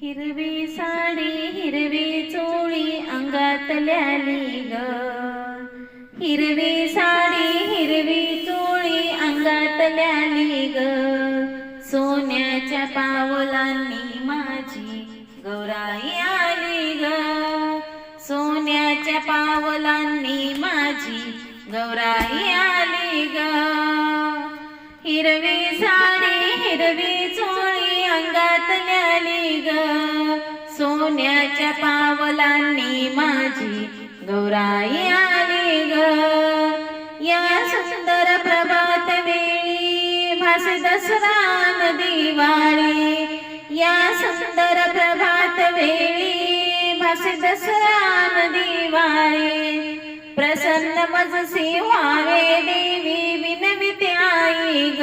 हिरवी साडी हिरवी चोळी अंगात ल्याली ग. हिरवी साडी हिरवी चोळी अंगात ल्याली ग. सोन्याच्या पावलांनी माझी गौराई आली ग. सोन्याच्या पावलांनी माझी गौराई आली ग. हिरवी साडी हिरवी चोळी सोन्याच्या पावलांनी माझी गौराई आली ग. या सुंदर प्रभात वेळी भासे दसरा दिवाळी. या सुंदर प्रभात वेळी भासे दसरा दिवाळी. प्रसन्न मजसी व्हावे देवी विनविते आई ग.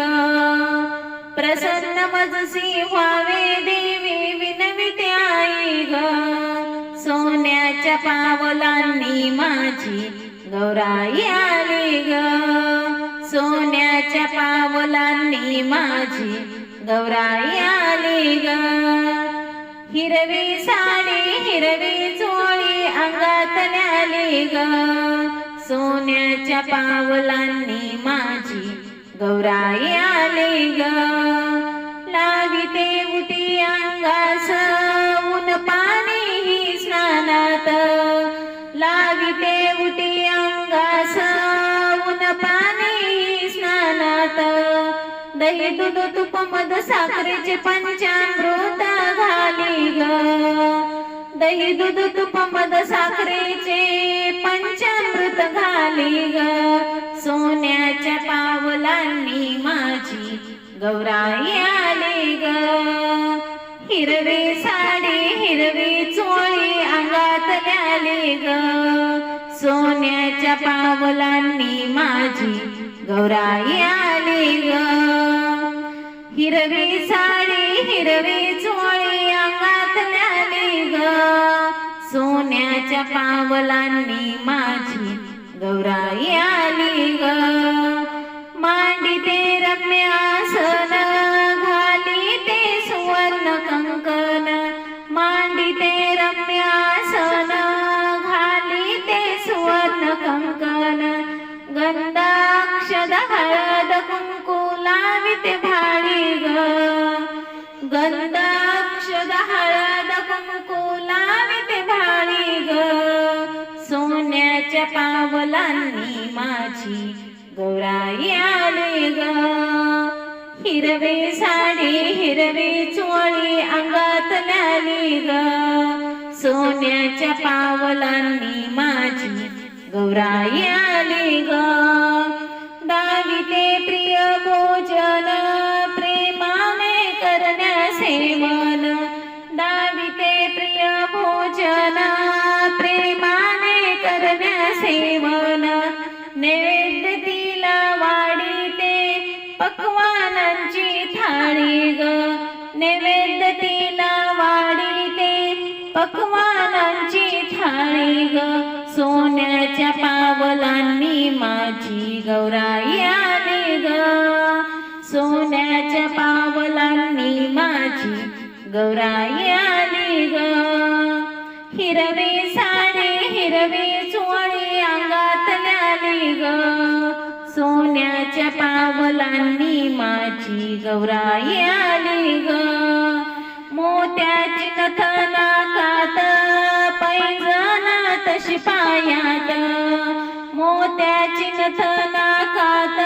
प्रसन्न मजसी व्हावे देवी विनविते आई ग. सोन्याच्या पावलांनी माझी गौराई आली ग. सोन्याच्या पावलांनी माझी गौराई आली ग. हिरवी साडी हिरवी चोळी अंगात न्याली ग. सोन्याच्या पावलांनी दही दूध तुप मध साखरेचे पंचामृत घाली ग. दही दूध तुप मध साखरेचे पंचामृत घाली ग. सोन्याच्या पावलांनी माझी गौराई आली ग. हिरवी साडी हिरवी चोळी अंगात ल्याली ग. सोन्याच्या पावलांनी माझी गौराई आली ग. हिरवी साडी हिरवी चोळी अंगात ल्याली ग. सोन्याच्या पावलांनी माझी गौराई आली ग. सोन्याच्या पावलांनी माझी गौराई आली ग. हिरवे साडी हिरवे चोळी अंगात ल्याली ग. सोन्याच्या पावलांनी माझी गौराई आली ग. सेवन. नैवेद्य तिला वाढीते पकवानांची थाळी ग. नैवेद्य तिला वाढीते पकवानांची थाळी ग. सोन्याच्या पावलांनी माझी गौराई आली ग. सोन्याच्या पावलांनी माझी गौराई आली ग. हिरवी साडी हिरवी चू ल्याली ग. सोन्याच्या पावलांनी माझी गौराई आली ग. मोत्याची कथना कात पैजना तशी पायात. मोत्याची कथना कात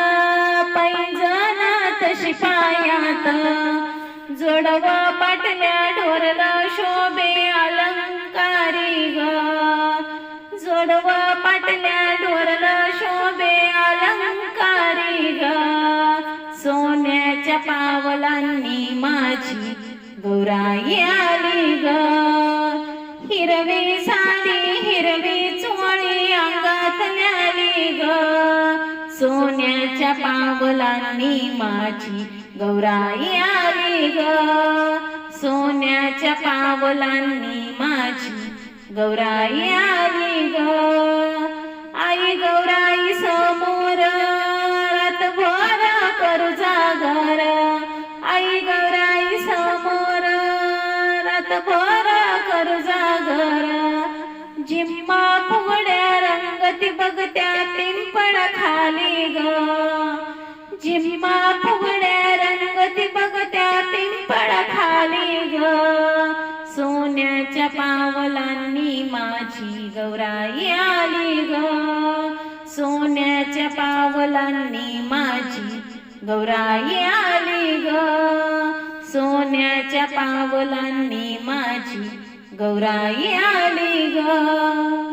पैजना तशी पायात. जोडवा पाटल्या ढोरला शोभे अलंकारी ग. जोडवा पाटल्या ढोरला गौराई आली ग. हिरवी साडी हिरवी चोळी अंगात न्याली ग. सोन्याच्या पावलांनी माझी गौराई आली ग. सोन्याच्या पावलांनी माझी गौराई आली ग. आई गौराई समोर रातभर करू जागर. आई गौराई भरा कर्जा घरा जिम्मा फुगड्या रंगती बघत्या पिंपळ खाली ग. जिम्मा फुगड्या रंगती बघत्या पिंपळ खाली ग. सोन्याच्या पावलांनी माझी गौराई आली ग. सोन्याच्या पावलांनी माझी गौराई आली ग. सोन्याच्या पावलांनी माझी गौराई आली ग.